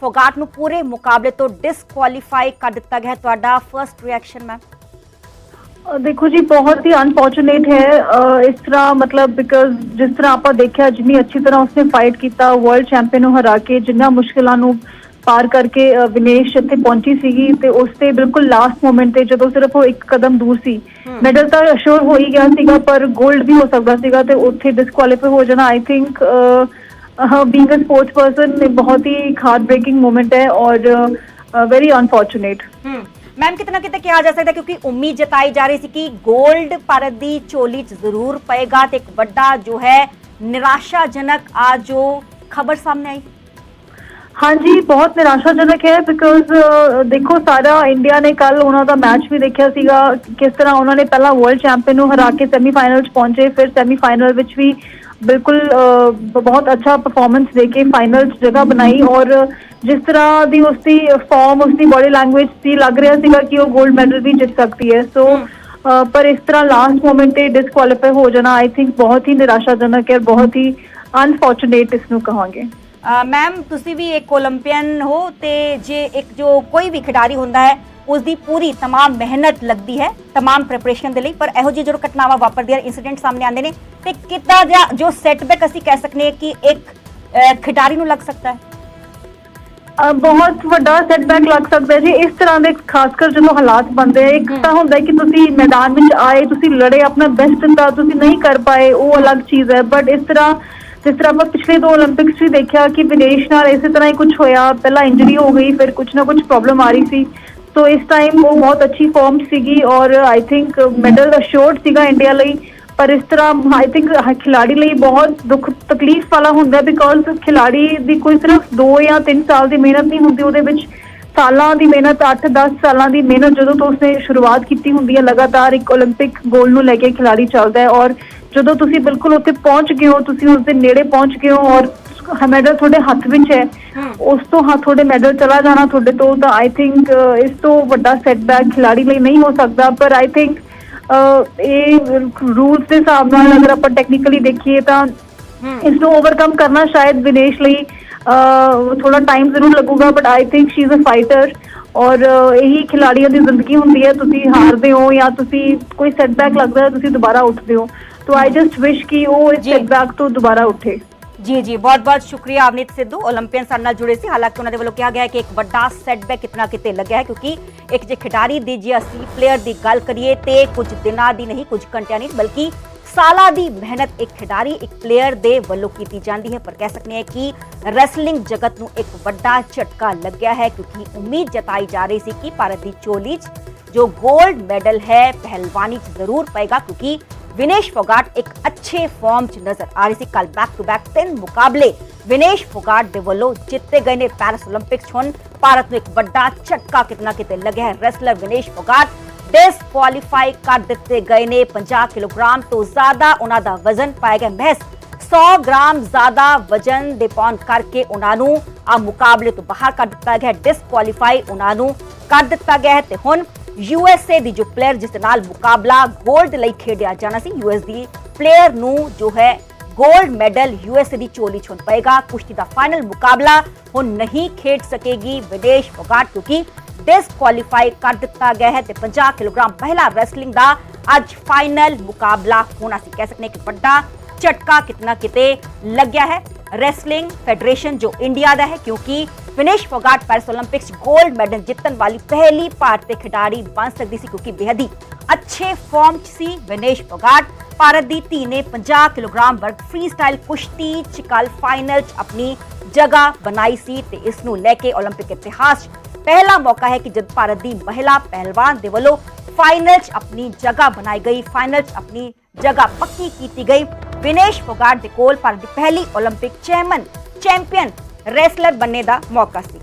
ਫੋਗਾਟ ਨੂੰ ਪੂਰੇ ਮੁਕਾਬਲੇ ਤੋਂ ਡਿਸਕੁਆਲੀਫਾਈ ਕਰ ਦਿੱਤਾ ਗਿਆ। ਤੁਹਾਡਾ ਫਰਸਟ ਰਿਐਕਸ਼ਨ ਮੈਮ ਦੇਖੋ ਜੀ ਬਹੁਤ ਹੀ ਅਨਫੋਰਚੂਨੇਟ ਹੈ। ਇਸ ਤਰ੍ਹਾਂ ਮਤਲਬ ਬਿਕਾਜ਼ ਜਿਸ ਤਰ੍ਹਾਂ ਆਪਾਂ ਦੇਖਿਆ ਜਿੰਨੀ ਅੱਛੀ ਤਰ੍ਹਾਂ ਉਸਨੇ ਫਾਈਟ ਕੀਤਾ ਵਰਲਡ ਚੈਂਪੀਅਨ ਨੂੰ ਹਰਾ ਕੇ ਜਿੰਨਾ ਮੁਸ਼ਕਿਲਾਂ ਨੂੰ ਪਾਰ ਕਰਕੇ ਵਿਨੇਸ਼ ਇੱਥੇ ਪਹੁੰਚੀ ਸੀਗੀ ਤੇ ਉਸ ਤੇ ਬਿਲਕੁਲ ਲਾਸਟ ਮੋਮੈਂਟ ਤੇ ਜਦੋਂ ਸਿਰਫ ਉਹ ਇੱਕ ਕਦਮ ਦੂਰ ਸੀ ਮੈਡਲ ਤਾਂ ਅਸ਼ੋਰ ਹੋ ਹੀ ਗਿਆ ਸੀਗਾ ਪਰ 골ਡ ਵੀ ਹੋ ਸਕਦਾ ਸੀਗਾ ਤੇ ਉੱਥੇ ਡਿਸਕੁਆਲੀਫਾਈ ਹੋ ਜਾਣਾ ਆਈ ਥਿੰਕ ਸਪੋਰਟਸ ਪਰਸਨ ਬਹੁਤ ਹੀ ਹਾਰਟ ਬ੍ਰੇਕਿੰਗ ਮੋਮੈਂਟ ਹੈ ਔਰ ਵੈਰੀ ਅਨਫੋਰਚੂਨੇਟ ਹਮ ਮੈਮ ਕਿਤਨਾ ਕਿਤੇ ਕਿਹਾ ਜਾ ਸਕਦਾ ਕਿਉਂਕਿ ਉਮੀਦ ਜਤਾਈ ਜਾ ਰਹੀ ਸੀ ਕਿ 골ਡ ਭਾਰਤ ਦੀ ਝੋਲੀ 'ਚ ਜ਼ਰੂਰ ਪਏਗਾ ਤੇ ਇੱਕ ਵੱਡਾ ਜੋ ਹੈ ਨਿਰਾਸ਼ਾਜਨਕ ਆ ਜੋ ਖਬਰ ਸਾਹਮਣੇ ਆਈ ਹਾਂਜੀ ਬਹੁਤ ਨਿਰਾਸ਼ਾਜਨਕ ਹੈ ਬਿਕਾਜ਼ ਦੇਖੋ ਸਾਰਾ ਇੰਡੀਆ ਨੇ ਕੱਲ ਉਹਨਾਂ ਦਾ ਮੈਚ ਵੀ ਦੇਖਿਆ ਸੀਗਾ ਕਿਸ ਤਰ੍ਹਾਂ ਉਹਨਾਂ ਨੇ ਪਹਿਲਾਂ ਵਰਲਡ ਚੈਂਪੀਅਨ ਨੂੰ ਹਰਾ ਕੇ ਸੈਮੀਫਾਈਨਲ 'ਚ ਪਹੁੰਚੇ ਫਿਰ ਸੈਮੀਫਾਈਨਲ ਵਿੱਚ ਵੀ ਬਿਲਕੁਲ ਅਹ, ਬਹੁਤ ਅੱਛਾ ਪਰਫਾਰਮੈਂਸ ਦੇ ਕੇ ਫਾਈਨਲ ਜਗ੍ਹਾ ਬਣਾਈ ਔਰ ਜਿਸ ਤਰ੍ਹਾਂ ਦੀ ਉਸਦੀ ਫਾਰਮ ਉਸਦੀ ਬਾਡੀ ਲੈਂਗੁਏਜ ਸੀ ਲੱਗ ਰਿਹਾ ਸੀਗਾ ਕਿ ਉਹ 골ਡ ਮੈਡਲ ਵੀ ਜਿੱਤ ਸਕਦੀ ਹੈ। ਸੋ ਅਹ, ਪਰ ਇਸ ਤਰ੍ਹਾਂ ਲਾਸਟ ਮੋਮੈਂਟ ਤੇ ਡਿਸਕੁਆਲੀਫਾਈ ਹੋ ਜਾਣਾ ਆਈ ਥਿੰਕ ਬਹੁਤ ਹੀ ਨਿਰਾਸ਼ਾਜਨਕ ਹੈ ਬਹੁਤ ਹੀ ਅਨਫੋਰਚੂਨੇਟ ਇਸ ਨੂੰ ਕਹਾਂਗੇ। ਮੈਮ ਤੁਸੀਂ ਵੀ ਇੱਕ 올림픽ਨ ਹੋ ਤੇ ਜੇ ਇੱਕ ਜੋ ਕੋਈ ਵੀ ਖਿਡਾਰੀ ਹੁੰਦਾ ਹੈ ਉਸ ਦੀ ਪੂਰੀ तमाम ਮਿਹਨਤ ਲੱਗਦੀ ਹੈ तमाम ਪ੍ਰੈਪਰੇਸ਼ਨ ਦੇ ਲਈ ਪਰ ਇਹੋ ਜਿਹੇ ਜਦੋਂ ਘਟਨਾਵਾਂ ਵਾਪਰਦੀਆਂ ਇਨਸੀਡੈਂਟ ਸਾਹਮਣੇ ਆਉਂਦੇ ਨੇ ਤੇ ਕਿੱਦਾਂ ਦਾ ਜੋ ਸੈਟਬੈਕ ਅਸੀਂ ਕਹਿ ਸਕਨੇ ਕਿ ਇੱਕ ਖਿਡਾਰੀ ਨੂੰ ਲੱਗ ਸਕਦਾ ਹੈ? ਬਹੁਤ ਵੱਡਾ ਸੈਟਬੈਕ ਲੱਗ ਸਕਦਾ ਜੀ। ਇਸ ਤਰ੍ਹਾਂ ਦੇ ਖਾਸ ਕਰ ਜਦੋਂ ਹਾਲਾਤ ਬਣਦੇ ਇੱਕ ਤਾਂ ਹੁੰਦਾ ਕਿ ਤੁਸੀਂ ਮੈਦਾਨ ਵਿੱਚ ਆਏ ਤੁਸੀਂ ਲੜੇ ਆਪਣਾ ਬੈਸਟ ਦਿੱਤਾ ਤੁਸੀਂ ਨਹੀਂ ਕਰ ਪਾਏ ਉਹ ਅਲੱਗ ਚੀਜ਼ ਹੈ। ਬਟ ਇਸ ਤਰ੍ਹਾਂ ਜਿਸ ਤਰ੍ਹਾਂ ਆਪਾਂ ਪਿਛਲੇ ਦੋ 올림픽ਸ ਵੀ ਦੇਖਿਆ ਕਿ ਵਿਨੇਸ਼ ਨਾਲ ਇਸੇ ਤਰ੍ਹਾਂ ਹੀ ਕੁਝ ਹੋਇਆ, ਪਹਿਲਾਂ ਇੰਜਰੀ ਹੋ ਗਈ, ਫਿਰ ਕੁਝ ਨਾ ਕੁਝ ਪ੍ਰੋਬਲਮ ਆ ਰਹੀ ਸੀ। ਸੋ ਇਸ ਟਾਈਮ ਉਹ ਬਹੁਤ ਅੱਛੀ ਫਾਰਮ ਸੀਗੀ ਔਰ ਆਈ ਥਿੰਕ ਮੈਡਲ ਅਸ਼ੋਰਡ ਸੀਗਾ ਇੰਡੀਆ ਲਈ। ਪਰ ਇਸ ਤਰ੍ਹਾਂ ਆਈ ਥਿੰਕ ਖਿਲਾੜੀ ਲਈ ਬਹੁਤ ਦੁੱਖ, ਤਕਲੀਫ ਵਾਲਾ ਹੁੰਦਾ ਬਿਕੋਜ਼ ਖਿਲਾੜੀ ਦੀ ਕੋਈ ਸਿਰਫ 2 ਜਾਂ 3 ਸਾਲ ਦੀ ਮਿਹਨਤ ਨਹੀਂ ਹੁੰਦੀ, ਉਹਦੇ ਵਿੱਚ ਸਾਲਾਂ ਦੀ ਮਿਹਨਤ 8-10 ਸਾਲਾਂ ਦੀ ਮਿਹਨਤ ਜਦੋਂ ਤੋਂ ਉਸਨੇ ਸ਼ੁਰੂਆਤ ਕੀਤੀ ਹੁੰਦੀ ਹੈ, ਲਗਾਤਾਰ ਇੱਕ 올림픽 ਗੋਲ ਨੂੰ ਲੈ ਕੇ ਖਿਲਾੜੀ ਚੱਲਦਾ ਹੈ ਔਰ ਜਦੋਂ ਤੁਸੀਂ ਬਿਲਕੁਲ ਉੱਥੇ ਪਹੁੰਚ ਗਏ ਹੋ ਤੁਸੀਂ ਉਸ ਦੇ ਨੇੜੇ ਪਹੁੰਚ ਗਏ ਹੋ ਔਰ ਮੈਡਲ ਤੁਹਾਡੇ ਹੱਥ ਵਿੱਚ ਹੈ ਉਸ ਤੋਂ ਹਾਂ ਤੁਹਾਡੇ ਮੈਡਲ ਚਲਾ ਜਾਣਾ ਤੁਹਾਡੇ ਤੋਂ ਤਾਂ ਆਈ ਥਿੰਕ ਇਸ ਤੋਂ ਵੱਡਾ ਸੈਟਬੈਕ ਖਿਲਾੜੀ ਲਈ ਨਹੀਂ ਹੋ ਸਕਦਾ ਪਰ ਆਈ ਥਿੰਕ ਇਹ ਰੂਲਸ ਦੇ ਹਿਸਾਬ ਨਾਲ ਅਗਰ ਆਪਾਂ ਟੈਕਨੀਕਲੀ ਦੇਖੀਏ ਤਾਂ ਇਸ ਨੂੰ ਓਵਰਕਮ ਕਰਨਾ ਸ਼ਾਇਦ ਵਿਨੇਸ਼ ਲਈ ਥੋੜਾ ਟਾਈਮ ਜ਼ਰੂਰ ਲੱਗੂਗਾ but I think she is a fighter ਔਰ ਇਹੀ ਖਿਲਾੜੀਆਂ ਦੀ ਜ਼ਿੰਦਗੀ ਹੁੰਦੀ ਹੈ ਤੁਸੀਂ ਹਾਰਦੇ ਹੋ ਜਾਂ ਤੁਸੀਂ ਕੋਈ ਸੈਟਬੈਕ ਲੱਗਦਾ ਹੈ ਤੁਸੀਂ ਦੁਬਾਰਾ ਉੱਠਦੇ ਹੋ। तो आई जस्ट विश कि वो इस सेटबैक ਤੋਂ ਦੁਬਾਰਾ ਉੱਠੇ ਜੀ ਜੀ ਬਹੁਤ ਬਹੁਤ ਸ਼ੁਕਰੀਆ ਅਮਿਤ ਸਿੱਧੂ 올림픽ਨ ਸਾਡੇ ਨਾਲ ਜੁੜੇ ਸੀ ਹਾਲਾਂਕਿ ਉਹਨਾਂ ਦੇ ਵੱਲੋਂ ਕਿਹਾ ਗਿਆ ਹੈ ਕਿ ਇੱਕ ਵੱਡਾ ਸੈਟਬੈਕ ਕਿਤਨਾ ਕਿਤੇ ਲੱਗਿਆ ਹੈ ਕਿਉਂਕਿ ਇੱਕ ਜੇ ਖਿਡਾਰੀ ਦੀ ਜੇ ਅਸੀਂ ਪਲੇਅਰ ਦੀ ਗੱਲ ਕਰੀਏ ਤੇ ਕੁਝ ਦਿਨਾਂ ਦੀ ਨਹੀਂ ਕੁਝ ਘੰਟਿਆਂ ਨਹੀਂ ਬਲਕਿ ਸਾਲਾਂ ਦੀ ਮਿਹਨਤ ਇੱਕ ਖਿਡਾਰੀ ਇੱਕ ਪਲੇਅਰ ਦੇ ਵੱਲੋਂ ਕੀਤੀ ਜਾਂਦੀ ਹੈ ਪਰ ਕਹਿ ਸਕਦੇ ਹਾਂ ਕਿ ਰੈਸਲਿੰਗ ਜਗਤ ਨੂੰ ਇੱਕ ਵੱਡਾ ਝਟਕਾ ਲੱਗਿਆ ਹੈ ਕਿਉਂਕਿ ਉਮੀਦ ਜਤਾਈ ਜਾ ਰਹੀ ਸੀ ਕਿ ਭਾਰਤ ਦੀ ਚੋਲੀ 'ਚ ਜੋ 골ਡ ਮੈਡਲ ਹੈ ਪਹਿਲਵਾਨੀ 'ਚ ਜ਼ਰੂਰ ਵਿਨੇਸ਼ ਫੋਗਾਟ ਇੱਕ ਅੱਛੇ ਫਾਰਮ 'ਚ ਨਜ਼ਰ ਆ ਰਹੀ ਸੀ। ਕੱਲ ਬੈਕ ਟੂ ਬੈਕ ਤਿੰਨ ਮੁਕਾਬਲੇ ਵਿਨੇਸ਼ ਫੋਗਾਟ ਦੇ ਵੱਲੋਂ ਜਿੱਤੇ ਗਏ ਨੇ ਪੈਰਿਸ 올림픽ਸ ਹੁਣ ਭਾਰਤ ਨੂੰ ਇੱਕ ਵੱਡਾ ਝਟਕਾ ਕਿਤਨਾ ਕਿਤੇ ਲੱਗਿਆ ਹੈ। ਰੈਸਲਰ ਵਿਨੇਸ਼ ਫੋਗਾਟ ਡਿਸਕੁਆਲੀਫਾਈ ਕਰ ਦਿੱਤੇ ਗਏ ਨੇ। 50 ਕਿਲੋਗ੍ਰਾਮ ਤੋਂ ਜ਼ਿਆਦਾ ਉਹਨਾਂ ਦਾ ਵਜ਼ਨ ਪਾਇਆ ਗਿਆ। ਮਹਿਜ਼ 100 ਗ੍ਰਾਮ ਜ਼ਿਆਦਾ ਵਜ਼ਨ ਦੇ ਪਾਉਣ ਕਰਕੇ ਉਹਨਾਂ ਨੂੰ ਆ ਮੁਕਾਬਲੇ ਤੋਂ ਬਾਹਰ ਕਰ ਦਿੱਤਾ ਗਿਆ। ਡਿਸਕੁਆਲੀਫਾਈ ਉਹਨਾਂ ਨੂੰ ਕਰ ਦਿੱਤਾ ਗਿਆ ਤੇ ਹੁਣ ਯੂਐਸਏ ਦੀ ਜੋ ਪਲੇਅਰ ਜਿਸ ਦੇ ਨਾਲ ਮੁਕਾਬਲਾ 골ਡ ਲਈ ਖੇਡਿਆ ਜਾਣਾ ਸੀ ਯੂਐਸ ਦੀ ਪਲੇਅਰ ਨੂੰ ਜੋ ਹੈ 골ਡ ਮੈਡਲ ਯੂਐਸਏ ਦੀ ਝੋਲੀ 'ਚ ਹੁਣ ਪਏਗਾ ਕੁਸ਼ਤੀ ਦਾ ਫਾਈਨਲ ਮੁਕਾਬਲਾ ਹੁਣ ਨਹੀਂ ਖੇਡ ਸਕੇਗੀ ਵਿਦੇਸ਼ ਫੋਗਾਟ ਕਿਉਂਕਿ ਡਿਸਕੁਆਲੀਫਾਈ ਕਰ ਦਿੱਤਾ ਗਿਆ ਹੈ ਤੇ 50 ਕਿਲੋਗ੍ਰਾਮ ਪਹਿਲਾ ਰੈਸਲਿੰਗ ਦਾ ਅੱਜ ਫਾਈਨਲ ਮੁਕਾਬਲਾ ਹੋਣਾ ਸੀ ਕਹਿ ਸਕਦੇ ਹਾਂ ਕਿ ਵੱਡਾ ਝਟਕਾ ਕਿਤਨਾ ਕਿਤੇ ਲੱਗਿਆ ਹੈ ਰੈਸਲਿੰਗ ਫੈਡਰੇਸ਼ਨ ਜੋ ਇੰਡੀਆ ਦਾ ਹੈ ਕਿਉਂਕਿ ਵਿਨੇਸ਼ ਫੋਗਾਟ ਪੈਰਿਸ 올림픽ਸ 골ਡ ਮੈਡਲ ਜਿੱਤਣ ਵਾਲੀ ਪਹਿਲੀ ਭਾਰਤੀ ਖਿਡਾਰੀ ਬਣ ਸਕਦੀ ਸੀ ਕਿਉਂਕਿ ਬੇਹਦ ਹੀ ਅੱਛੇ ਫਾਰਮ 'ਚ ਸੀ ਵਿਨੇਸ਼ ਫੋਗਾਟ। ਭਾਰਤ ਦੀ ਧੀ ਨੇ 50 ਕਿਲੋਗ੍ਰਾਮ ਵਰਗ ਫ੍ਰੀ ਸਟਾਈਲ ਕੁਸ਼ਤੀ 'ਚ ਕੱਲ ਫਾਈਨਲ 'ਚ ਆਪਣੀ ਜਗ੍ਹਾ ਬਣਾਈ ਸੀ ਤੇ ਇਸ ਨੂੰ ਲੈ ਕੇ 올림픽 ਇਤਿਹਾਸ ਪਹਿਲਾ ਮੌਕਾ ਹੈ ਕਿ ਜਦ ਭਾਰਤ ਦੀ ਮਹਿਲਾ ਪਹਿਲਵਾਨ ਦੇ ਵੱਲੋਂ ਫਾਈਨਲ 'ਚ ਆਪਣੀ ਜਗ੍ਹਾ ਬਣਾਈ ਗਈ ਫਾਈਨਲ 'ਚ ਆਪਣੀ ਜਗ੍ਹਾ ਪੱਕੀ ਕੀਤੀ ਗਈ। ਵਿਨੇਸ਼ ਫੋਗਾਟ ਦੇ ਕੋਲ ਭਾਰਤ ਦੀ ਪਹਿਲੀ 올림픽 ਚੇਅਰਮੈਨ ਚੈਂਪੀਅਨ ਰੈਸਲਰ ਬਣਨੇ ਦਾ ਮੌਕਾ ਸੀ।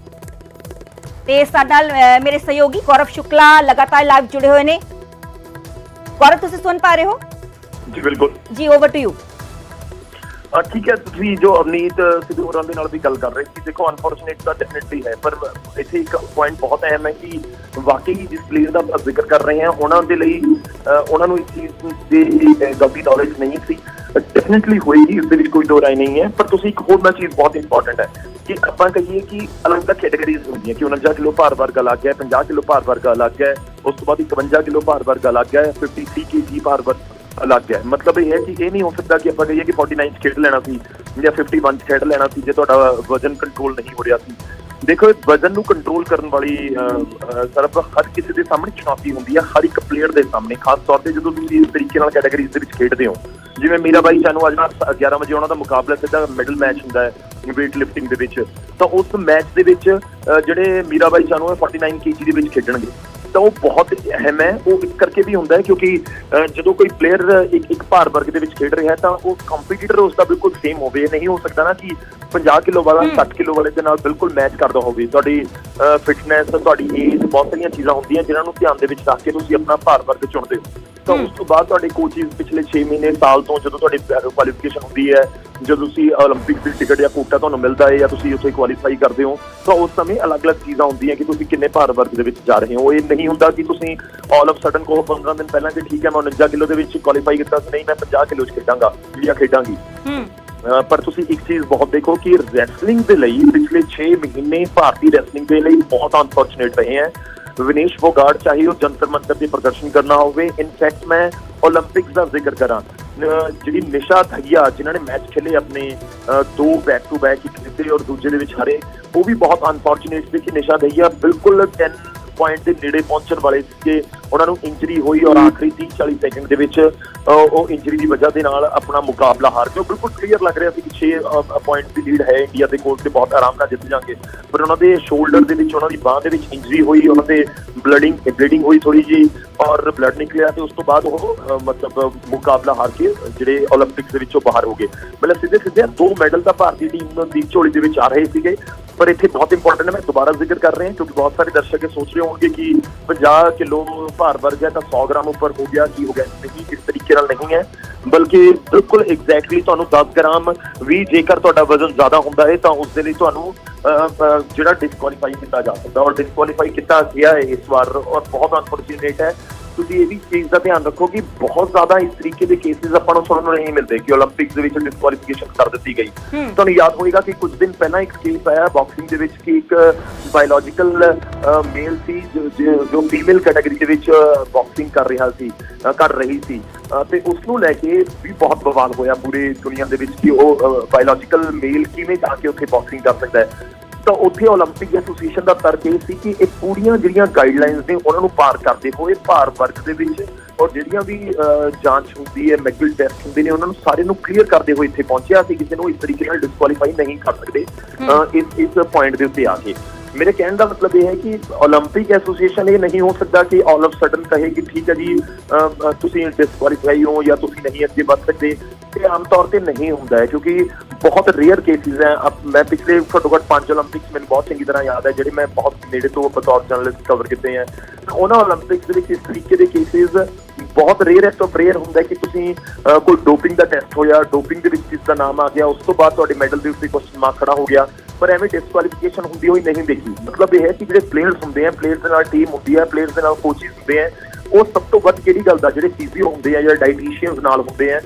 ਤੇ ਸਾਡੇ ਨਾਲ ਮੇਰੇ ਸਹਿਯੋਗੀ ਗੌਰਵ ਸ਼ੁਕਲਾ ਲਗਾਤਾਰ ਲਾਈਵ ਜੁੜੇ ਹੋਏ ਨੇ। ਗੌਰਵ ਤੁਸੀਂ ਸੁਣ ਪਾ ਰਹੇ ਹੋ? ਜੀ ਬਿਲਕੁਲ। ਜੀ ਓਵਰ ਟੂ ਯੂ ਠੀਕ ਹੈ ਤੁਸੀਂ ਜੋ ਅਵਨੀਤ ਸਿੱਧੂ ਹੋਰਾਂ ਦੇ ਨਾਲ ਵੀ ਗੱਲ ਕਰ ਰਹੇ ਸੀ ਦੇਖੋ ਅਨਫੋਰਚੂਨੇਟ ਤਾਂ ਡੈਫੀਨਿਟਲੀ ਹੈ ਪਰ ਇੱਥੇ ਇੱਕ ਪੁਆਇੰਟ ਬਹੁਤ ਅਹਿਮ ਹੈ ਕਿ ਵਾਕਈ ਜਿਸ ਪਲੇਅਰ ਦਾ ਜ਼ਿਕਰ ਕਰ ਰਹੇ ਹਾਂ ਉਹਨਾਂ ਦੇ ਲਈ ਉਹਨਾਂ ਨੂੰ ਇਸ ਚੀਜ਼ ਦੀ ਗਲਤੀ ਨੌਲੇਜ ਨਹੀਂ ਸੀ। ਡੈਫੀਨਿਟਲੀ ਹੋਏਗੀ ਇਸ ਦੇ ਵਿੱਚ ਕੋਈ ਦੋ ਰਾਏ ਨਹੀਂ ਹੈ, ਪਰ ਤੁਸੀਂ ਇੱਕ ਹੋਰ ਨਾ ਚੀਜ਼ ਬਹੁਤ ਇੰਪੋਰਟੈਂਟ ਹੈ ਕਿ ਆਪਾਂ ਕਹੀਏ ਕਿ ਅਲੱਗ-ਅਲੱਗ ਕੈਟਾਗਰੀਜ਼ ਹੁੰਦੀਆਂ, ਕਿ 49 ਕਿਲੋ ਭਾਰ ਵਰਗ ਅਲੱਗ ਹੈ 50 ਕਿਲੋ ਭਾਰ ਵਰਗ ਅਲੱਗ ਹੈ, ਉਸ ਤੋਂ ਬਾਅਦ 51 ਕਿਲੋ ਭਾਰ ਵਰਗ ਅਲੱਗ ਹੈ 53 ਕੇਜੀ ਭਾਰ ਵਰਗ ਅਲੱਗ ਹੈ। ਮਤਲਬ ਇਹ ਹੈ ਕਿ ਇਹ ਨਹੀਂ ਹੋ ਸਕਦਾ ਕਿ ਆਪਾਂ ਕਹੀਏ ਕਿ 49 'ਚ ਖੇਡ ਲੈਣਾ ਸੀ ਜਾਂ 51 'ਚ ਖੇਡ ਲੈਣਾ ਸੀ, ਜੇ ਤੁਹਾਡਾ ਵਜ਼ਨ ਕੰਟਰੋਲ ਨਹੀਂ ਹੋ ਰਿਹਾ ਸੀ। ਦੇਖੋ ਵਜ਼ਨ ਨੂੰ ਕੰਟਰੋਲ ਕਰਨ ਵਾਲੀ ਅਹ, ਅਹ, ਸਰਬ ਹਰ ਕਿਸੇ ਦੇ ਸਾਹਮਣੇ ਚੁਣੌਤੀ ਹੁੰਦੀ ਹੈ ਹਰ ਇੱਕ ਪਲੇਅਰ ਦੇ ਸਾਹਮਣੇ ਖਾਸ ਤੌਰ ਤੇ ਜਦੋਂ ਤੁਸੀਂ ਇਸ ਤਰੀਕੇ ਨਾਲ ਕੈਟਾਗਰੀਜ਼ ਦੇ ਵਿੱਚ ਖੇਡਦੇ ਹੋ। ਜਿਵੇਂ ਮੀਰਾ ਬਾਈ ਸਾਨੂੰ ਅੱਜ ਰਾਤ 11 ਵਜੇ ਉਹਨਾਂ ਦਾ ਮੁਕਾਬਲਾ ਸਿੱਧਾ ਮਿਡਲ ਮੈਚ ਹੁੰਦਾ ਹੈ weight lifting ਦੇ ਵਿੱਚ। ਤਾਂ ਉਸ ਮੈਚ ਦੇ ਵਿੱਚ ਅਹ, ਜਿਹੜੇ ਮੀਰਾ ਬਾਈ ਸਾਨੂੰ 49 ਕੇਜੀ ਦੇ ਵਿੱਚ ਖੇਡਣਗੇ। ਤਾਂ ਉਹ ਬਹੁਤ ਅਹਿਮ ਹੈ। ਉਹ ਇਸ ਕਰਕੇ ਵੀ ਹੁੰਦਾ ਹੈ ਕਿਉਂਕਿ ਜਦੋਂ ਕੋਈ ਪਲੇਅਰ ਇੱਕ ਇੱਕ ਭਾਰ ਵਰਗ ਦੇ ਵਿੱਚ ਖੇਡ ਰਿਹਾ ਹੈ ਤਾਂ ਉਹ ਕੰਪੀਟੀਟਰ ਉਸ ਦਾ ਬਿਲਕੁਲ ਸੇਮ ਹੋਵੇ। ਨਹੀਂ ਹੋ ਸਕਦਾ ਨਾ ਕਿ 50 ਕਿਲੋ ਵਾਲਾ 60 ਕਿਲੋ ਵਾਲੇ ਦੇ ਨਾਲ ਬਿਲਕੁਲ ਮੈਚ ਕਰਦਾ ਹੋਵੇ। ਤੁਹਾਡੀ ਫਿਟਨੈਸ ਤੁਹਾਡੀ ਏਜ ਬਹੁਤ ਸਾਰੀਆਂ ਚੀਜ਼ਾਂ ਹੁੰਦੀਆਂ ਜਿਨ੍ਹਾਂ ਨੂੰ ਧਿਆਨ ਦੇ ਵਿੱਚ ਰੱਖ ਕੇ ਤੁਸੀਂ ਆਪਣਾ ਭਾਰ ਵਰਗ ਚੁਣਦੇ ਹੋ। ਤਾਂ ਉਸ ਤੋਂ ਬਾਅਦ ਤੁਹਾਡੇ ਕੋਚਿਸ ਪਿਛਲੇ 6 ਮਹੀਨੇ ਸਾਲ ਤੋਂ ਜਦੋਂ ਤੁਹਾਡੀ ਕੁਆਲੀਫਿਕੇਸ਼ਨ ਹੁੰਦੀ ਹੈ जो तुम ओलंपिक की टिकट या कोटा तुम्हें मिलता है या तुम उसे क्वालीफाई करते हो तो उस समय अलग अलग चीजा होंगे कि तुम कि भार वर्ग के जा रहे हो। यह नहीं हूँ कि तुम ऑल ऑफ़ सडन को पंद्रह दिन पहले कि ठीक है मैं उन्जा किलो के किया नहीं मैं पाँह किलो च खेडा जीडिया खेडा हम्म। पर तुम एक चीज़ बहुत देखो कि रैसलिंग दे लिए पिछले छह महीने भारतीय रैसलिंग के लिए बहुत अनफॉर्चुनेट रहे हैं। विनेश बोगाड़ चाहे वो जंतर मंत्र से प्रदर्शन करना होफैक्ट मैं ओलंपिक का ज़िक्र करा। ਜਿਹੜੀ ਨਿਸ਼ਾ ਧਈਆ ਜਿਨ੍ਹਾਂ ਨੇ ਮੈਚ ਖੇਲੇ ਆਪਣੇ, ਅਹ ਦੋ ਬੈਕ ਟੂ ਬੈਕ ਇੱਕ ਜਿੱਤੇ ਔਰ ਦੂਜੇ ਦੇ ਵਿੱਚ ਹਾਰੇ, ਉਹ ਵੀ ਬਹੁਤ ਅਨਫੋਰਚੂਨੇਟ ਸੀ ਕਿ ਨਿਸ਼ਾ ਧਈਆ ਬਿਲਕੁਲ 10 ਪੁਆਇੰਟ ਦੇ ਨੇੜੇ ਪਹੁੰਚਣ ਵਾਲੇ ਸੀਗੇ। ਉਹਨਾਂ ਨੂੰ ਇੰਜਰੀ ਹੋਈ ਔਰ ਆਖਰੀ 30 40 ਸੈਕਿੰਡ ਦੇ ਵਿੱਚ ਉਹ ਇੰਜਰੀ ਦੀ ਵਜ੍ਹਾ ਦੇ ਨਾਲ ਆਪਣਾ ਮੁਕਾਬਲਾ ਹਾਰ ਗਏ ਬਿਲਕੁਲ ਕਲੀਅਰ ਲੱਗ ਰਿਹਾ ਸੀ ਕਿ 6 ਪੁਆਇੰਟ ਦੀ ਲੀਡ ਹੈ ਇੰਡੀਆ ਦੇ ਕੋਲ ਤੇ ਬਹੁਤ ਆਰਾਮ ਨਾਲ ਜਿੱਤ ਜਾਣਗੇ। ਪਰ ਉਹਨਾਂ ਦੇ ਸ਼ੋਲਡਰ ਦੇ ਵਿੱਚ, ਉਹਨਾਂ ਦੀ ਬਾਹ ਦੇ ਵਿੱਚ ਇੰਜਰੀ ਹੋਈ, ਉਹਨਾਂ ਦੇ ਬਲਡਿੰਗ ਬਲੀਡਿੰਗ ਹੋਈ ਥੋੜੀ ਜੀ ਔਰ ਬਲੱਡ ਨਿਕਲਿਆ ਤੇ ਉਸ ਤੋਂ ਬਾਅਦ ਉਹ ਮਤਲਬ ਮੁਕਾਬਲਾ ਹਾਰ ਕੇ ਜਿਹੜੇ 올림픽ਸ ਦੇ ਵਿੱਚੋਂ ਬਾਹਰ ਹੋ ਗਏ। ਮਤਲਬ ਸਿੱਧੇ ਸਿੱਧੇ ਦੋ ਮੈਡਲ ਤਾਂ ਭਾਰਤੀ ਟੀਮ ਦੀ ਝੋਲੀ ਦੇ ਵਿੱਚ ਆ ਰਹੇ ਸੀਗੇ, ਪਰ ਇੱਥੇ ਬਹੁਤ ਇੰਪੋਰਟੈਂਟ ਹੈ, ਮੈਂ ਦੁਬਾਰਾ ਜ਼ਿਕਰ ਕਰ ਰਹੇ ਹਾਂ ਕਿਉਂਕਿ ਬਹੁਤ ਸਾਰੇ ਦਰਸ਼ਕ ਇਹ ਸੋਚ ਰਹੇ ਹੋਣਗੇ ਕਿ 50 ਕਿਲੋ ਭਾਰ ਵਰ ਗਿਆ ਤਾਂ 100 ਗ੍ਰਾਮ ਉੱਪਰ ਹੋ ਗਿਆ ਕੀ ਹੋ ਗਿਆ? ਨਹੀਂ ਇਸ ਤਰੀਕੇ ਨਾਲ ਨਹੀਂ ਹੈ। ਬਲਕਿ ਬਿਲਕੁਲ ਐਗਜ਼ੈਕਟਲੀ ਤੁਹਾਨੂੰ 10 ਗ੍ਰਾਮ ਵੀ ਜੇਕਰ ਤੁਹਾਡਾ ਵਜ਼ਨ ਜ਼ਿਆਦਾ ਹੁੰਦਾ ਹੈ ਤਾਂ ਉਸ ਦੇ ਲਈ ਤੁਹਾਨੂੰ ਅਹ, ਜਿਹੜਾ ਡਿਸਕੁਆਲੀਫਾਈ ਕੀਤਾ ਜਾ ਸਕਦਾ। ਔਰ ਡਿਸਕੁਆਲੀਫਾਈ ਕੀਤਾ ਗਿਆ ਹੈ ਇਸ ਵਾਰ ਔਰ ਬਹੁਤ ਅਨਫੋਰਚੂਨੇਟ ਹੈ। ਤੁਸੀਂ ਇਹ ਵੀ ਚੀਜ਼ ਦਾ ਧਿਆਨ ਰੱਖੋ ਕਿ ਬਹੁਤ ਜ਼ਿਆਦਾ ਇਸ ਤਰੀਕੇ ਦੇ ਕੇਸਿਸ ਆਪਾਂ ਨੂੰ ਸੁਣਨ ਨੂੰ ਨਹੀਂ ਮਿਲਦੇ ਕਿ 올림픽ਸ ਦੇ ਵਿੱਚ ਡਿਸਕੁਆਲੀਫਿਕੇਸ਼ਨ ਕਰ ਦਿੱਤੀ ਗਈ। ਤੁਹਾਨੂੰ ਯਾਦ ਹੋਵੇਗਾ ਕਿ ਕੁਝ ਦਿਨ ਪਹਿਲਾਂ ਇੱਕ ਕੇਸ ਆਇਆ ਬਾਕਸਿੰਗ ਦੇ ਵਿੱਚ ਕਿ ਇੱਕ ਬਾਇਓਲੋਜੀਕਲ ਮੇਲ ਸੀ ਜੋ ਫੀਮੇਲ ਕੈਟਾਗਰੀ ਦੇ ਵਿੱਚ ਬਾਕਸਿੰਗ ਕਰ ਰਿਹਾ ਸੀ ਕਰ ਰਹੀ ਸੀ। ਤੇ ਉਸ ਨੂੰ ਲੈ ਕੇ ਵੀ ਬਹੁਤ ਬਵਾਲ ਹੋਇਆ ਪੂਰੇ ਦੁਨੀਆ ਦੇ ਵਿੱਚ ਕਿ ਉਹ ਬਾਇਓਲੋਜੀਕਲ ਮੇਲ ਕਿਵੇਂ ਜਾ ਕੇ ਉੱਥੇ ਬਾਕਸਿੰਗ ਕਰ ਸਕਦਾ ਹੈ। ਤਾਂ ਉੱਥੇ 올림픽 ਐਸੋਸੀਏਸ਼ਨ ਦਾ ਤਰਕ ਇਹ ਸੀ ਕਿ ਇਹ ਪੂਰੀਆਂ ਜਿਹੜੀਆਂ ਗਾਈਡਲਾਈਨਸ ਨੇ ਉਹਨਾਂ ਨੂੰ ਪਾਰ ਕਰਦੇ ਹੋਏ ਭਾਰ ਵਰਗ ਦੇ ਵਿੱਚ ਔਰ ਜਿਹੜੀਆਂ ਵੀ ਅਹ, ਜਾਂਚ ਹੁੰਦੀ ਹੈ ਮੈਡੀਕਲ ਟੈਸਟ ਹੁੰਦੇ ਨੇ ਉਹਨਾਂ ਨੂੰ ਸਾਰੇ ਨੂੰ ਕਲੀਅਰ ਕਰਦੇ ਹੋਏ ਇੱਥੇ ਪਹੁੰਚਿਆ ਸੀ ਕਿਸੇ ਨੂੰ ਇਸ ਤਰੀਕੇ ਨਾਲ ਡਿਸਕੁਆਲੀਫਾਈ ਨਹੀਂ ਕਰ ਸਕਦੇ ਅਹ, ਇਸ ਇਸ ਪੁਆਇੰਟ ਦੇ ਉੱਤੇ ਆ ਕੇ ਮੇਰੇ ਕਹਿਣ ਦਾ ਮਤਲਬ ਇਹ ਹੈ ਕਿ 올림픽 ਐਸੋਸੀਏਸ਼ਨ ਇਹ ਨਹੀਂ ਹੋ ਸਕਦਾ ਕਿ ਆਲ ਆਫ ਸਡਨ ਕਹੇ ਕਿ ਠੀਕ ਹੈ ਜੀ ਤੁਸੀਂ ਡਿਸਕੁਆਲੀਫਾਈ ਹੋ ਜਾਂ ਤੁਸੀਂ ਨਹੀਂ ਅੱਗੇ ਵੱਧ ਸਕਦੇ। ਇਹ ਆਮ ਤੌਰ ਤੇ ਨਹੀਂ ਹੁੰਦਾ ਹੈ, ਕਿਉਂਕਿ ਬਹੁਤ ਰੇਅਰ ਕੇਸਿਸ ਹੈ। ਮੈਂ ਪਿਛਲੇ ਘੱਟੋ ਘੱਟ ਪੰਜ 올림픽ਸ ਮੈਨੂੰ ਬਹੁਤ ਚੰਗੀ ਤਰ੍ਹਾਂ ਯਾਦ ਹੈ, ਜਿਹੜੇ ਮੈਂ ਬਹੁਤ ਨੇੜੇ ਤੋਂ ਬਤੌਰ ਜਰਨਲਿਸਟ ਕਵਰ ਕੀਤੇ ਆ ਉਹਨਾਂ 올림픽ਸ ਦੇ ਵਿੱਚ ਇਸ ਤਰੀਕੇ ਦੇ ਕੇਸਿਸ ਬਹੁਤ ਰੇਅਰ ਹੈ ਤੋਂ ਰੇਅਰ ਹੁੰਦਾ ਕਿ ਤੁਸੀਂ ਕੋਈ ਡੋਪਿੰਗ ਦਾ ਟੈਸਟ ਹੋਇਆ ਡੋਪਿੰਗ ਦੇ ਵਿੱਚ ਜਿਸ ਦਾ ਨਾਮ ਆ ਗਿਆ, ਉਸ ਤੋਂ ਬਾਅਦ ਤੁਹਾਡੇ ਮੈਡਲ ਦੇ ਉੱਤੇ ਕੁਐਸਚਨ ਮਾਰਕ ਖੜਾ ਹੋ ਗਿਆ, ਪਰ ਐਵੇਂ ਡਿਸਕੁਆਲੀਫਿਕੇਸ਼ਨ ਹੁੰਦੀ ਹੋਈ ਨਹੀਂ ਦੇਖੀ। ਮਤਲਬ ਇਹ ਹੈ ਕਿ ਜਿਹੜੇ ਪਲੇਅਰਸ ਹੁੰਦੇ ਆ ਪਲੇਅਰਸ ਦੇ ਨਾਲ ਟੀਮ ਹੁੰਦੀ ਹੈ ਪਲੇਅਰਸ ਦੇ ਨਾਲ ਕੋਚਿਸ ਹੁੰਦੇ ਆ, ਉਹ ਸਭ ਤੋਂ ਵੱਧ ਕਿਹੜੀ ਗੱਲ ਦਾ, ਜਿਹੜੇ ਫਿਜ਼ੀਓ ਹੁੰਦੇ ਆ ਜਾਂ ਡਾਈਟੀਸ਼ੀਅਨਸ ਨਾਲ ਹੁੰਦੇ ਆ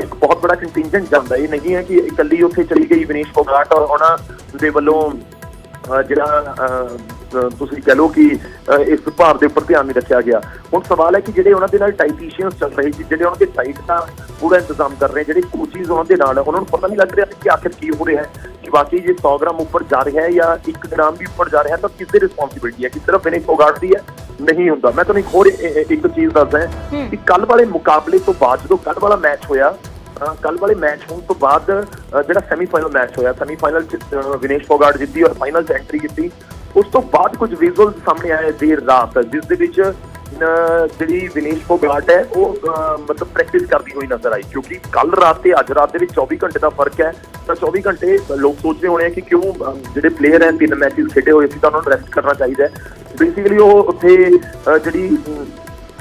ਇੱਕ ਬਹੁਤ ਬੜਾ ਕੰਟਿੰਜੈਂਟ ਜਾਂਦਾ। ਇਹ ਨਹੀਂ ਹੈ ਕਿ ਇਕੱਲੀ ਉੱਥੇ ਚਲੀ ਗਈ ਵਿਨੇਸ਼ ਫੋਗਾਟ ਔਰ ਉਹਨਾਂ ਦੇ ਵੱਲੋਂ ਜਿਹੜਾ ਤੁਸੀਂ ਕਹ ਲਓ ਕਿ ਇਸ ਭਾਰ ਦੇ ਉੱਪਰ ਧਿਆਨ ਨਹੀਂ ਰੱਖਿਆ ਗਿਆ। ਹੁਣ ਸਵਾਲ ਹੈ ਕਿ ਜਿਹੜੇ ਉਹਨਾਂ ਦੇ ਨਾਲ ਡਾਈਟੀਸ਼ੀਅਨਸ ਚੱਲ ਰਹੇ ਸੀ ਜਿਹੜੇ ਉਹਨਾਂ ਦੇ ਸਾਈਟ ਦਾ ਪੂਰਾ ਇੰਤਜ਼ਾਮ ਕਰ ਰਹੇ ਜਿਹੜੇ ਕੋਚਿਸ ਉਹਨਾਂ ਦੇ ਨਾਲ ਉਹਨਾਂ ਨੂੰ ਪਤਾ ਨਹੀਂ ਲੱਗ ਰਿਹਾ ਕਿ ਆਖਿਰ ਕੀ ਹੋ ਰਿਹਾ ਹੈ। ਕਿ ਵਾਕਈ ਜੇ 100 ਗ੍ਰਾਮ ਉੱਪਰ ਜਾ ਰਿਹਾ ਹੈ ਜਾਂ 1 ਗ੍ਰਾਮ ਵੀ ਉੱਪਰ ਜਾ ਰਿਹਾ ਤਾਂ ਕਿਸ ਦੀ ਰਿਸਪੌਂਸਿਬਿਲਟੀ ਹੈ? ਕਿ ਸਿਰਫ ਵਿਨੇਸ਼ ਫੋਗਾਟ ਦੀ ਹੈ? ਨਹੀਂ ਹੁੰਦਾ। ਮੈਂ ਤੁਹਾਨੂੰ ਇੱਕ ਹੋਰ ਇੱਕ ਚੀਜ਼ ਦੱਸਦਾ। ਕਿ ਕੱਲ ਵਾਲੇ ਮੁਕਾਬਲੇ ਤੋਂ ਬਾਅਦ ਜਦੋਂ ਕੱਲ ਵਾਲਾ ਮੈਚ ਹੋਇਆ ਕੱਲ ਵਾਲੇ ਮੈਚ ਹੋਣ ਤੋਂ ਬਾਅਦ ਜਿਹੜਾ ਸੈਮੀਫਾਈਨਲ ਮੈਚ ਹੋਇਆ ਸੈਮੀਫਾਈਨਲ ਚ ਵਿਨੇਸ਼ ਫੋਗਾਟ ਜਿੱਤੀ ਔਰ ਫਾਈਨਲ ਚ ਐਂਟਰੀ ਕੀਤੀ ਉਸ ਤੋਂ ਬਾਅਦ ਕੁਝ ਵਿਜ਼ੂਅਲ ਸਾਹਮਣੇ ਆਏ ਦੇਰ ਰਾਤ, ਜਿਸ ਦੇ ਵਿੱਚ ਜਿਹੜੀ ਵਿਨੇਸ਼ ਫੋਗਾਟ ਹੈ, ਉਹ ਮਤਲਬ ਪ੍ਰੈਕਟਿਸ ਕਰਦੀ ਹੋਈ ਨਜ਼ਰ ਆਈ, ਕਿਉਂਕਿ ਕੱਲ ਰਾਤ ਤੇ ਅੱਜ ਰਾਤ ਦੇ ਵਿੱਚ 24 ਘੰਟੇ ਦਾ ਫ਼ਰਕ ਹੈ। ਤਾਂ 24 ਘੰਟੇ ਲੋਕ ਸੋਚਦੇ ਹੋਣੇ ਆ ਕਿ ਕਿਉਂ ਜਿਹੜੇ ਪਲੇਅਰ ਹੈ, ਤਿੰਨ ਮੈਚਸ ਖੇਡੇ ਹੋਏ ਸੀ ਤਾਂ ਉਹਨਾਂ ਨੂੰ ਰੈਸਟ ਕਰਨਾ ਚਾਹੀਦਾ ਬੇਸਿਕਲੀ ਉਹ ਉੱਥੇ ਜਿਹੜੀ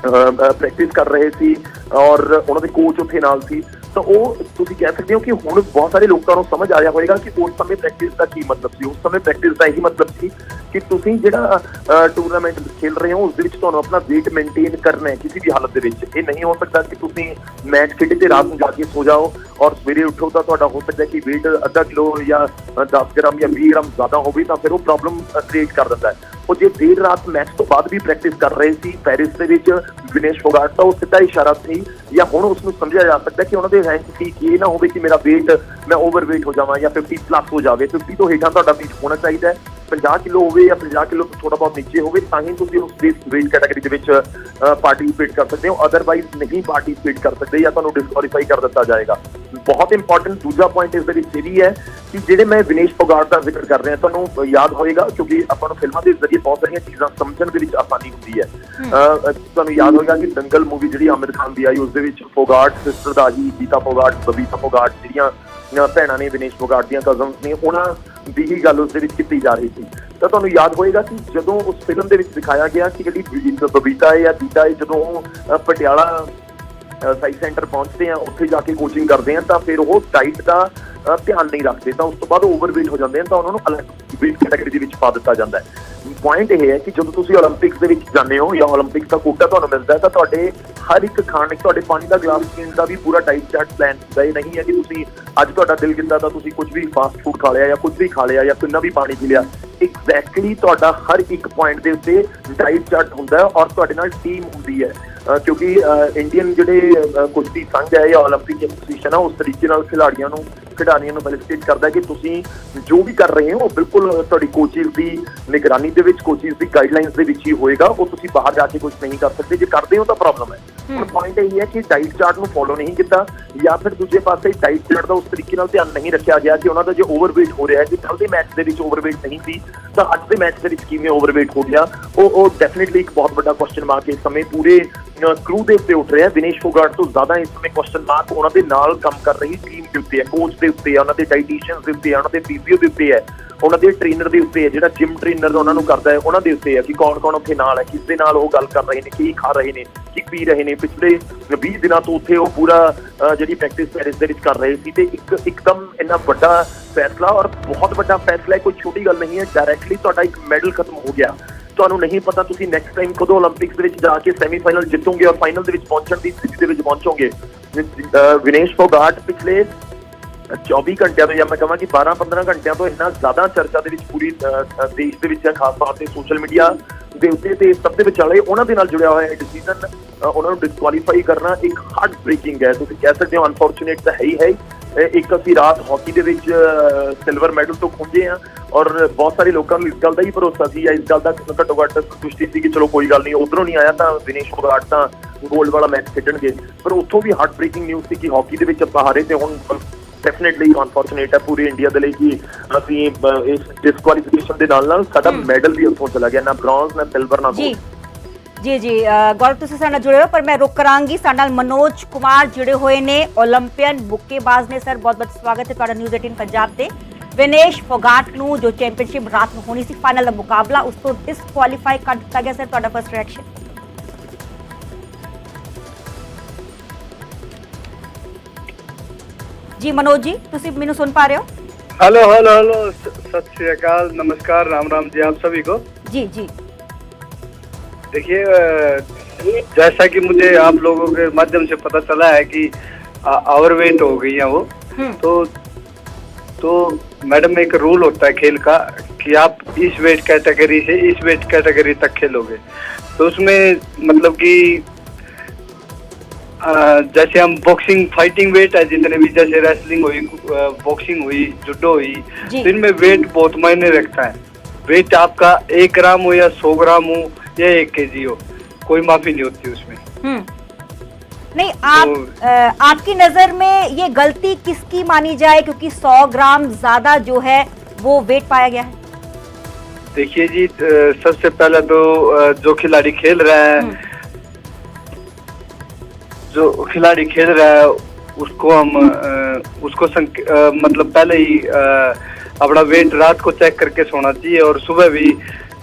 ਪ੍ਰੈਕਟਿਸ ਕਰ ਰਹੇ ਸੀ ਔਰ ਉਹਨਾਂ ਦੇ ਕੋਚ ਉੱਥੇ ਨਾਲ ਸੀ। ਤਾਂ ਉਹ ਤੁਸੀਂ ਕਹਿ ਸਕਦੇ ਹੋ ਕਿ ਹੁਣ ਬਹੁਤ ਸਾਰੇ ਲੋਕਾਂ ਨੂੰ ਸਮਝ ਆ ਰਿਹਾ ਹੋਵੇਗਾ ਕਿ ਉਸ ਸਮੇਂ ਪ੍ਰੈਕਟਿਸ ਦਾ ਕੀ ਮਤਲਬ ਸੀ ਉਸ ਸਮੇਂ ਪ੍ਰੈਕਟਿਸ ਦਾ ਇਹੀ ਮਤਲਬ ਸੀ ਕਿ ਤੁਸੀਂ ਜਿਹੜਾ ਟੂਰਨਾਮੈਂਟ ਖੇਲ ਰਹੇ ਹੋ ਉਸ ਦੇ ਵਿੱਚ ਤੁਹਾਨੂੰ ਆਪਣਾ weight ਮੇਨਟੇਨ ਕਰਨਾ ਹੈ ਕਿਸੇ ਵੀ ਹਾਲਤ ਦੇ ਵਿੱਚ ਇਹ ਨਹੀਂ ਹੋ ਸਕਦਾ ਕਿ ਤੁਸੀਂ ਮੈਚ ਖੇਡੇ ਤੇ ਰਾਤ ਨੂੰ ਜਾ ਕੇ ਸੋ ਜਾਓ ਔਰ ਸਵੇਰੇ ਉੱਠੋ ਤਾਂ ਤੁਹਾਡਾ ਹੋ ਸਕਦਾ ਕਿ weight ਅੱਧਾ ਕਿਲੋ ਜਾਂ ਅ, 10 ਗ੍ਰਾਮ ਜਾਂ 20 ਗ੍ਰਾਮ ਜ਼ਿਆਦਾ ਹੋਵੇ ਤਾਂ ਫਿਰ ਉਹ ਪ੍ਰੋਬਲਮ ਕ੍ਰੀਏਟ ਕਰ ਦਿੰਦਾ ਹੈ ਉਹ ਜੇ ਦੇਰ ਰਾਤ ਮੈਚ ਤੋਂ ਬਾਅਦ ਵੀ ਪ੍ਰੈਕਟਿਸ ਕਰ ਰਹੇ ਸੀ ਪੈਰਿਸ ਦੇ ਵਿੱਚ ਵਿਨੇਸ਼ ਫੋਗਾਟ ਦਾ ਉਹ ਸਿੱਧਾ ਇਸ਼ਾਰਾ ਸੀ ਜਾਂ ਹੁਣ ਉਸ ਨੂੰ ਸਮਝਿਆ ਜਾ ਸਕਦਾ ਕਿ ਉਹਨਾਂ ਦੇ ਰੈਂਕ ਸੀ ਕਿ ਇਹ ਨਾ ਹੋਵੇ ਕਿ ਮੇਰਾ weight ਮੈਂ ਓਵਰਵੇਟ ਹੋ ਜਾਵਾਂ ਜਾਂ 50 ਪਲੱਸ ਹੋ ਜਾਵੇ। 50 ਤੋਂ ਹੇਠਾਂ ਤੁਹਾਡਾ weight ਹੋਣਾ ਚਾਹੀਦਾ ਹੈ। 50 ਕਿਲੋ ਹੋਵੇ ਜਾਂ 50 ਕਿਲੋ ਤੋਂ ਥੋੜਾ ਬਹੁਤ ਨੀਚੇ ਹੋਵੇ ਤਾਂ ਹੀ ਤੁਸੀਂ ਉਸ weight ਕੈਟਾਗਰੀ ਦੇ ਵਿੱਚ ਪਾਰਟਿਸਿਪੇਟ ਕਰ ਸਕਦੇ ਹੋ। ਅਦਰਵਾਈਜ਼ ਨਹੀਂ ਪਾਰਟਿਸਿਪੇਟ ਕਰ ਸਕਦੇ ਜਾਂ ਤੁਹਾਨੂੰ ਡਿਸਕੁਆਲੀਫਾਈ ਕਰ ਦਿੱਤਾ ਜਾਏਗਾ। ਬਹੁਤ ਇੰਪੋਰਟੈਂਟ ਦੂਜਾ ਪੁਆਇੰਟ ਇਸ ਦੇ ਵਿੱਚ ਇਹ ਵੀ ਹੈ ਕਿ ਜਿਹੜੇ ਮੈਂ ਵਿਨੇਸ਼ ਫੋਗਾਟ ਦਾ ਜ਼ਿਕਰ ਕਰ ਰਿਹਾ ਤੁਹਾਨੂੰ ਯਾਦ ਹੋਏਗਾ ਕਿਉਂਕਿ ਆਪਾਂ ਨੂੰ ਫਿਲਮਾਂ ਦੇ ਜ਼ਰੀਏ ਬਹੁਤ ਸਾਰੀਆਂ ਚੀਜ਼ਾਂ ਸਮਝਣ ਦੇ ਵਿੱਚ ਆਸਾਨੀ ਹੁੰਦੀ ਹੈ। ਤੁਹਾਨੂੰ ਯਾਦ ਹੋਏਗਾ ਕਿ ਦੰਗਲ ਮੂਵੀ ਜਿਹੜੀ ਆਮਿਰ ਖਾਨ ਦੀ ਆਈ ਉਸ ਦੇ ਵਿੱਚ ਫੋਗਾਟ ਸਿਸਟਰ ਦਾ ਹੀ ਗੀਤਾ ਫੋਗਾਟ ਬਬੀਤਾ ਫੋਗਾਟ ਜਿਹੜੀਆਂ ਭੈਣਾਂ ਨੇ ਵਿਨੇਸ਼ ਫੋਗਾਟ ਦੀਆਂ ਕਜ਼ਨਸ ਨੇ ਉਹਨਾਂ ਦੀ ਹੀ ਗੱਲ ਉਸ ਦੇ ਵਿੱਚ ਕੀਤੀ ਜਾ ਰਹੀ ਸੀ। ਤਾਂ ਤੁਹਾਨੂੰ ਯਾਦ ਹੋਏਗਾ ਕਿ ਜਦੋਂ ਉਸ ਫਿਲਮ ਦੇ ਵਿੱਚ ਦਿਖਾਇਆ ਗਿਆ ਕਿ ਜਿਹੜੀ ਬਬੀਤਾ ਹੈ ਜਾਂ ਗੀਤਾ ਹੈ ਜਦੋਂ ਉਹ, ਪਟਿਆਲਾ ਸਾਈ ਸੈਂਟਰ ਪਹੁੰਚਦੇ ਆ ਉੱਥੇ ਜਾ ਕੇ ਕੋਚਿੰਗ ਕਰਦੇ ਆ ਤਾਂ ਫਿਰ ਉਹ ਡਾਈਟ ਦਾ ਧਿਆਨ ਨਹੀਂ ਰੱਖਦੇ। ਤਾਂ ਉਸ ਤੋਂ ਬਾਅਦ ਓਵਰਵੇਟ ਹੋ ਜਾਂਦੇ ਆ ਤਾਂ ਉਹਨਾਂ ਨੂੰ ਅਲੱਗ weight category ਦੇ ਵਿੱਚ ਪਾ ਦਿੱਤਾ ਜਾਂਦਾ ਹੈ। ਪੁਆਇੰਟ ਇਹ ਹੈ ਕਿ ਜਦੋਂ ਤੁਸੀਂ 올림픽ਸ ਦੇ ਵਿੱਚ ਜਾਂਦੇ ਹੋ ਜਾਂ 올림픽ਸ ਦਾ ਕੋਟਾ ਤੁਹਾਨੂੰ ਮਿਲਦਾ ਤਾਂ ਤੁਹਾਡੇ ਹਰ ਇੱਕ ਖਾਣ ਤੁਹਾਡੇ ਪਾਣੀ ਦਾ ਗਲਾਸ ਪੀਣ ਦਾ ਵੀ ਪੂਰਾ ਟਾਈਮ ਚਾਰਟ ਪਲਾਨ ਹੁੰਦਾ ਇਹ ਨਹੀਂ ਹੈ ਕਿ ਤੁਸੀਂ ਅੱਜ ਤੁਹਾਡਾ ਦਿਲ ਕੀਤਾ ਤਾਂ ਤੁਸੀਂ ਕੁਝ ਵੀ ਫਾਸਟ ਫੂਡ ਖਾ ਲਿਆ ਜਾਂ ਕੁਝ ਵੀ ਖਾ ਲਿਆ ਜਾਂ ਕਿੰਨਾ ਵੀ ਪਾਣੀ ਪੀ ਲਿਆ। ਐਗਜ਼ੈਕਟਲੀ ਤੁਹਾਡਾ ਹਰ ਇੱਕ ਪੁਆਇੰਟ ਦੇ ਉੱਤੇ ਡਾਈਟ ਚਾਰਟ ਹੁੰਦਾ ਹੈ ਔਰ ਤੁਹਾਡੇ ਨਾਲ ਟੀਮ ਹੁੰਦੀ ਹੈ। ਕਿਉਂਕਿ ਇੰਡੀਅਨ ਜਿਹੜੇ ਅਹ, ਕੁਸ਼ਤੀ ਸੰਘ ਹੈ ਜਾਂ 올림픽 ਐਸੋਸੀਏਸ਼ਨ ਹੈ ਉਸ ਤਰੀਕੇ ਨਾਲ ਖਿਡਾਰੀਆਂ ਨੂੰ ਖਿਡਾਰੀਆਂ ਨੂੰ ਫੈਸਿਲਿਟੇਟ ਕਰਦਾ ਹੈ ਕਿ ਤੁਸੀਂ ਜੋ ਵੀ ਕਰ ਰਹੇ ਹੋ ਉਹ ਬਿਲਕੁਲ ਤੁਹਾਡੀ ਕੋਚਿਸ ਦੀ ਨਿਗਰਾਨੀ ਦੇ ਵਿੱਚ ਕੋਚਿਸ ਦੀ ਗਾਈਡਲਾਈਨਸ ਦੇ ਵਿੱਚ ਹੀ ਹੋਏਗਾ ਉਹ ਤੁਸੀਂ ਬਾਹਰ ਜਾ ਕੇ ਕੁਝ ਨਹੀਂ ਕਰ ਸਕਦੇ ਜੇ ਕਰਦੇ ਹੋ ਤਾਂ ਪ੍ਰੋਬਲਮ ਹੈ ਹੁਣ ਪੁਆਇੰਟ ਇਹ ਹੈ ਕਿ ਡਾਈਟ ਚਾਰਟ ਨੂੰ ਫੋਲੋ ਨਹੀਂ ਕੀਤਾ ਜਾਂ ਫਿਰ ਦੂਜੇ ਪਾਸੇ ਡਾਈਟ ਚਾਰਟ ਦਾ ਉਸ ਤਰੀਕੇ ਨਾਲ ਧਿਆਨ ਨਹੀਂ ਰੱਖਿਆ ਗਿਆ ਕਿ ਉਹਨਾਂ ਦਾ ਜੇ ਓਵਰਵੇਟ ਹੋ ਰਿਹਾ ਹੈ ਕਿ ਕੱਲ ਦੇ ਮੈਚ ਦੇ ਵਿੱਚ ਓਵਰਵੇਟ ਨਹੀਂ ਸੀ ਤਾਂ ਅੱਜ ਦੇ ਮੈਚ ਦੇ ਵਿੱਚ ਕਿਵੇਂ ਓਵਰਵੇਟ ਹੋ ਗਿਆ ਉਹ ਉਹ ਡੈਫੀਨਿਟਲੀ ਇੱਕ ਬਹੁਤ ਵੱਡਾ ਕੁਐਸਚਨ ਮਾਰਕ ਇਸ ਸਮੇਂ ਪੂਰੇ ਕਰੂ ਦੇ ਉੱਤੇ ਉੱਠ ਰਿਹਾ। ਵਿਨੇਸ਼ ਫੋਗਾਟ ਤੋਂ ਜ਼ਿਆਦਾ ਇਸ ਸਮੇਂ ਕੁਐਸਚਨ ਮਾਰਕ ਉਹਨਾਂ ਦੇ ਨਾਲ ਕੰਮ ਕਰ ਰਹੀ ਟੀਮ ਦੇ ਉੱਤੇ ਹੈ। ਕੋਚ ਦੇ ਉੱਤੇ ਹੈ, ਉਹਨਾਂ ਦੇ ਡਾਈਟੀਸ਼ੀਅਨਸ ਦੇ ਉੱਤੇ ਹੈ, ਉਹਨਾਂ ਦੇ ਫੀਜ਼ੀਓ ਦੇ ਉੱਤੇ ਹੈ, ਉਹਨਾਂ ਦੇ ਟ੍ਰੇਨਰ ਦੇ ਉੱਤੇ ਹੈ, ਜਿਹੜਾ ਜਿਮ ਟ੍ਰੇਨਰ ਉਹਨਾਂ ਨੂੰ ਕਰਦਾ ਹੈ, ਉਹਨਾਂ ਦੇ ਉੱਤੇ ਹੈ ਕਿ ਕੌਣ ਕੌਣ ਉੱਥੇ ਨਾਲ ਹੈ, ਕਿਸ ਦੇ ਨਾਲ ਉਹ ਗੱਲ ਕਰ ਰਹੇ ਨੇ, ਕੀ ਖਾ ਰਹੇ ਨੇ, ਕੀ ਪੀ ਰਹੇ ਨੇ। ਪਿਛਲੇ 20 ਦਿਨਾਂ ਤੋਂ ਉੱਥੇ ਉਹ ਪੂਰਾ ਜਿਹੜੀ ਪ੍ਰੈਕਟਿਸ ਪੈਰਿਸ ਦੇ ਵਿੱਚ ਕਰ ਰਹੇ ਸੀ ਤੇ ਇੱਕ ਇੱਕਦਮ ਇੰਨਾ ਵੱਡਾ ਫੈਸਲਾ ਔਰ ਬਹੁਤ ਵੱਡਾ ਫੈਸਲਾ ਹੈ, ਕੋਈ ਛੋਟੀ ਗੱਲ ਨਹੀਂ ਹੈ। ਡਾਇਰੈਕਟਲੀ ਤੁਹਾਡਾ ਇੱਕ ਮੈਡਲ ਖਤਮ ਹੋ ਗਿਆ। ਤੁਹਾਨੂੰ ਨਹੀਂ ਪਤਾ, ਤੁਸੀਂ ਨੈਕਸਟ ਟਾਈਮ ਕਦੋਂ 올림픽ਸ ਦੇ ਵਿੱਚ ਜਾ ਕੇ ਸੈਮੀਫਾਈਨਲ ਜਿੱਤੋਗੇ ਔਰ ਫਾਈਨਲ ਦੇ ਵਿੱਚ ਪਹੁੰਚਣ ਦੀ ਸਥਿਤੀ ਦੇ ਵਿੱਚ ਪਹੁੰਚੋਗੇ। ਵਿਨੇਸ਼ ਫੋਗਾਟ ਪਿਛਲੇ 24 ਘੰਟਿਆਂ ਤੋਂ ਜਾਂ ਮੈਂ ਕਹਾਂ ਕਿ 12-15 ਘੰਟਿਆਂ ਤੋਂ ਇੰਨਾ ਜ਼ਿਆਦਾ ਚਰਚਾ ਦੇ ਵਿੱਚ ਪੂਰੀ ਦੇਸ਼ ਦੇ ਵਿੱਚ ਜਾਂ ਖਾਸ ਤੌਰ ਤੇ ਸੋਸ਼ਲ ਮੀਡੀਆ ਦੇ ਉੱਤੇ ਤੇ ਸਭ ਦੇ ਵਿਚਾਲੇ ਉਹਨਾਂ ਦੇ ਨਾਲ ਜੁੜਿਆ ਹੋਇਆ ਹੈ ਡਿਸੀਜਨ ਉਹਨਾਂ ਨੂੰ ਡਿਸਕੁਆਲੀਫਾਈ ਕਰਨਾ ਇੱਕ ਹਾਰਟ ਬ੍ਰੇਕਿੰਗ ਹੈ। ਤੁਸੀਂ ਕਹਿ ਸਕਦੇ ਹੋ ਅਨਫੋਰਚੂਨੇਟ ਤਾਂ ਹੈ ਹੀ ਹੈ। ਇੱਕ ਅਸੀਂ ਰਾਤ ਹਾਕੀ ਦੇ ਵਿੱਚ ਸਿਲਵਰ ਮੈਡਲ ਤੋਂ ਖੁੰਝੇ ਆ ਔਰ ਬਹੁਤ ਸਾਰੇ ਲੋਕਾਂ ਨੂੰ ਇਸ ਗੱਲ ਦਾ ਹੀ ਭਰੋਸਾ ਸੀ ਜਾਂ ਇਸ ਗੱਲ ਦਾ ਘੱਟੋ ਘੱਟ ਸੰਤੁਸ਼ਟੀ ਸੀ ਕਿ ਚਲੋ ਕੋਈ ਗੱਲ ਨਹੀਂ ਉਧਰੋਂ ਨਹੀਂ ਆਇਆ ਤਾਂ ਵਿਨੇਸ਼ ਫੋਗਾਟ ਤਾਂ ਗੋਲਡ ਵਾਲਾ ਮੈਚ ਖੇਡਣਗੇ। ਪਰ ਉੱਥੋਂ ਵੀ ਹਾਰਟ ਬ੍ਰੇਕਿੰਗ ਨਿਊਜ਼ ਸੀ ਕਿ ਹਾਕੀ ਦੇ ਵਿੱਚ ਆਪਾਂ ਹਾਰੇ ਤੇ ਹੁਣ ਡੈਫੀਨਿਟਲੀ ਅਨਫੋਰਚੂਨੇਟ ਹੈ ਪੂਰੇ ਇੰਡੀਆ ਦੇ ਲਈ ਕਿ ਅਸੀਂ ਇਸ ਡਿਸਕੁਆਲੀਫਿਕੇਸ਼ਨ ਦੇ ਨਾਲ ਨਾਲ ਸਾਡਾ ਮੈਡਲ ਵੀ ਉੱਥੋਂ ਚਲਾ ਗਿਆ ਨਾ ਬ੍ਰੌਂਜ਼ ਨਾ ਸਿਲਵਰ ਨਾ ਗੋਲਡ ਜੀ ਜੀ ਗੌਰਵ ਤੁਸੀਂ ਸਾਡੇ ਨਾਲ ਜੁੜੇ ਹੋ ਪਰ ਮੈਂ ਰੁਕ ਕਰਾਂਗੀ ਸਾਡੇ ਨਾਲ ਮਨੋਜ ਕੁਮਾਰ ਜੁੜੇ ਹੋਏ ਨੇ 올림ਪੀਅਨ ਮੁੱਕੇਬਾਜ਼ ਨੇ ਸਰ ਬਹੁਤ ਬਹੁਤ ਸਵਾਗਤ ਹੈ ਤੁਹਾਡਾ ਨਿਊਜ਼ 18 ਪੰਜਾਬ ਤੇ ਵਿਨੇਸ਼ ਫੋਗਾਟ ਨੂੰ ਜੋ ਚੈਂਪੀਅਨਸ਼ਿਪ ਰਾਤ ਨੂੰ ਹੋਣੀ ਸੀ ਫਾਈਨਲ ਦਾ ਮੁਕਾਬਲਾ ਉਸ ਤੋਂ ਡਿਸਕੁਆਲੀਫਾਈ ਕਰ ਦਿੱਤਾ ਗਿਆ ਸਰ ਤੁਹਾਡਾ ਫਸਟ ਰਿਐਕਸ਼ਨ ਜੀ ਮਨੋਜ ਜੀ ਤੁਸੀਂ ਮੈਨੂੰ ਸੁਣ ਪਾ ਰਹੇ ਹੋ हेलो हेलो हेलो सत श्री अकाल नमस्कार राम राम जी आप सभी को जी जी देखिए जैसा कि मुझे आप लोगों के माध्यम से पता चला है कि ओवरवेट हो गई हैं वो हम्म। तो तो मैडम एक रूल होता है खेल का कि आप इस वेट कैटेगरी से इस वेट कैटेगरी तक खेलोगे तो उसमें मतलब कि जैसे हम बॉक्सिंग फाइटिंग वेट है जितने भी जैसे रेसलिंग हुई बॉक्सिंग हुई जुडो हुई। तो इनमें वेट बहुत मायने रखता है वेट आपका एक ग्राम हो या सौ ग्राम हो या एक के जी हो। कोई माफ़ी नहीं होती उसमें। हम्म। नहीं आप तो- अ, आपकी नज़र में ये गलती किसकी मानी जाए? क्योंकि 100 ग्राम ज़्यादा जो है वो वेट पाया गया है। देखिए जी सबसे पहले तो जो खिलाड़ी खेल रहा है हम्म। जो खिलाड़ी खेल रहा है उसको हम उसको संक, मतलब पहले ही अपना वेट रात को चेक करके सोना चाहिए और सुबह भी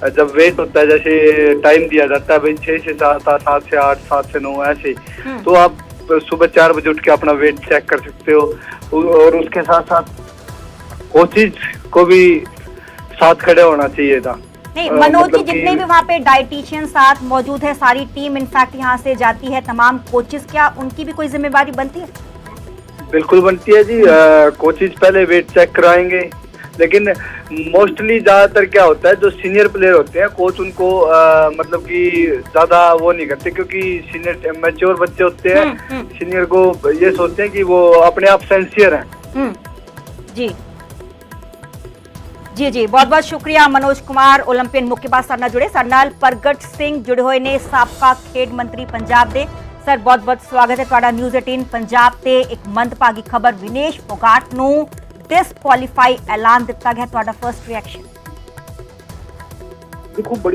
जब वेट होता है जैसे टाइम दिया जाता है भाई छः से सात सात से आठ सात से नौ ऐसे। हम्म। तो आप सुबह चार बजे उठ के अपना वेट चेक कर सकते हो। और उसके साथ साथ कोचिज को भी साथ खड़े होना चाहिए था। नहीं मनोज जी मतलब जितने भी वहाँ पे डाइटिशियन साथ मौजूद है सारी टीम इनफैक्ट यहाँ से जाती है। तमाम कोचेस क्या उनकी भी कोई जिम्मेवारी बनती है? बिल्कुल बनती है जी। कोचेज पहले वेट चेक कराएँगे। लेकिन मोस्टली ज़्यादातर क्या होता है जो सीनियर प्लेयर होते हैं कोच उनको आ, मतलब कि ज़्यादा वो नहीं करते क्योंकि सीनियर मेच्योर बच्चे होते हैं। हम्म, हम्म। सीनियर को ये सोचते हैं कि वो अपने आप सेंसियर हैं। हम्म। जी। जी जी बहुत बहुत शुक्रिया मनोज कुमार ओलंपियन मुक्केबाज सरना जुड़े। सरनाल परगट सिंह जुड़े हुए ने सबका खेड मंत्री पंजाब दे। सर बहुत बहुत स्वागत है। न्यूज़ ਨਿਊਜ਼ 18 ਪੰਜਾਬ ਤੇ ਇੱਕ ਮੰਦਭਾਗੀ ਖਬਰ ਵਿਨੇਸ਼ ਫੋਗਾਟ ਨੂੰ ਡਿਸਕੁਆਲੀਫਾਈ ਐਲਾਨ ਦਿੱਤਾ ਗਿਆ ਤੁਹਾਡਾ ਫਰਸਟ ਰਿਐਕਸ਼ਨ ਦੇਖੋ ਬੜੀ